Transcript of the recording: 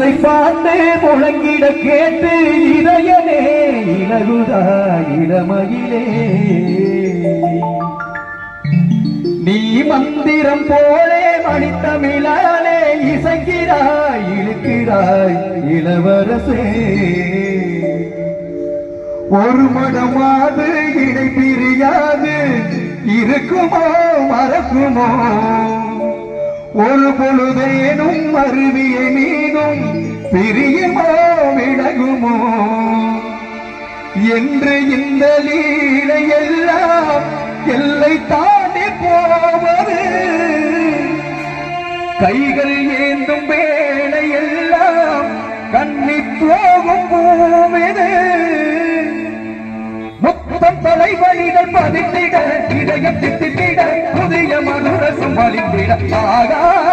இசை பாட்டு முழங்கிட கேட்டு இதயனே இலகுதா இளமகிலே நீ மந்திரம் போலே மணித்தமிழாலே இசைக்கிறாய் இருக்கிறாய் இளவரசே. ஒரு மனமாது இடை பிரியாது இருக்குமோ மறக்குமோ? ஒரு பொழுதேனும் அருவியை மீதும் பிரியுமோ விலகுமோ? என்று இந்த லீலையெல்லாம் எல்லை தாண்டி போவது. கைகள் ஏந்தும் வேலையெல்லாம் கண்ணி போகும் பூவிது முத்தம் தலைவலிகள் பதித்திட இதயம் திட்டிட புதிய மனுரசம் வலிந்திட ஆகா.